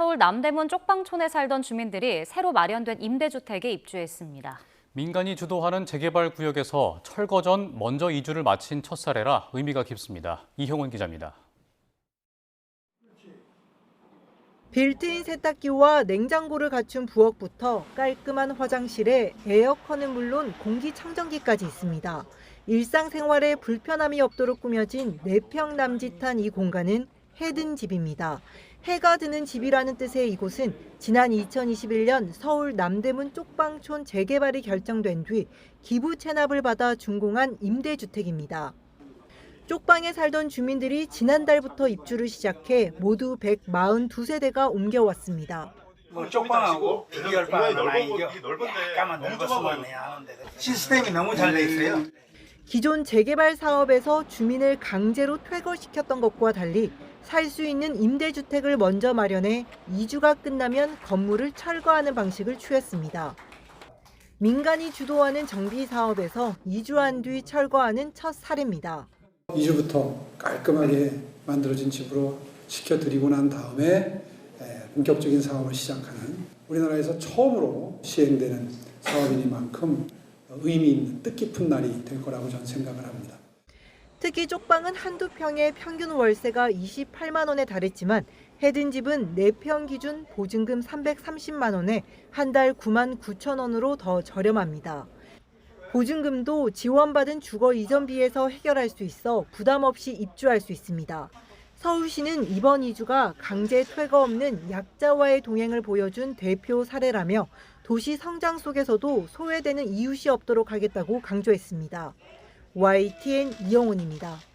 서울 남대문 쪽방촌에 살던 주민들이 새로 마련된 임대주택에 입주했습니다. 민간이 주도하는 재개발 구역에서 철거 전 먼저 이주를 마친 첫 사례라 의미가 깊습니다. 이형원 기자입니다. 빌트인 세탁기와 냉장고를 갖춘 부엌부터 깔끔한 화장실에 에어컨은 물론 공기 청정기까지 있습니다. 일상생활에 불편함이 없도록 꾸며진 4평 남짓한 이 공간은 해든 집입니다. 해가 드는 집이라는 뜻의 이곳은 지난 2021년 서울 남대문 쪽방촌 재개발이 결정된 뒤 기부 체납을 받아 준공한 임대주택입니다. 쪽방에 살던 주민들이 지난달부터 입주를 시작해 모두 142세대가 옮겨왔습니다. 뭐 쪽방하고 비결방은 넓은 아니죠. 약간만 너무 넓었으면 하는데 시스템이 너무 잘 돼 있어요. 기존 재개발 사업에서 주민을 강제로 퇴거시켰던 것과 달리 살 수 있는 임대주택을 먼저 마련해 이주가 끝나면 건물을 철거하는 방식을 취했습니다. 민간이 주도하는 정비 사업에서 이주한 뒤 철거하는 첫 사례입니다. 2주부터 깔끔하게 만들어진 집으로 시켜드리고 난 다음에 에, 본격적인 사업을 시작하는 우리나라에서 처음으로 시행되는 사업이니만큼 의미 있는 뜻깊은 날이 될 거라고 저는 생각을 합니다. 특히 쪽방은 한두 평의 평균 월세가 28만 원에 달했지만 해든 집은 4평 기준 보증금 330만 원에 한 달 9만 9천 원으로 더 저렴합니다. 보증금도 지원받은 주거 이전비에서 해결할 수 있어 부담 없이 입주할 수 있습니다. 서울시는 이번 이주가 강제 퇴거 없는 약자와의 동행을 보여준 대표 사례라며 도시 성장 속에서도 소외되는 이웃이 없도록 하겠다고 강조했습니다. YTN 이영훈입니다.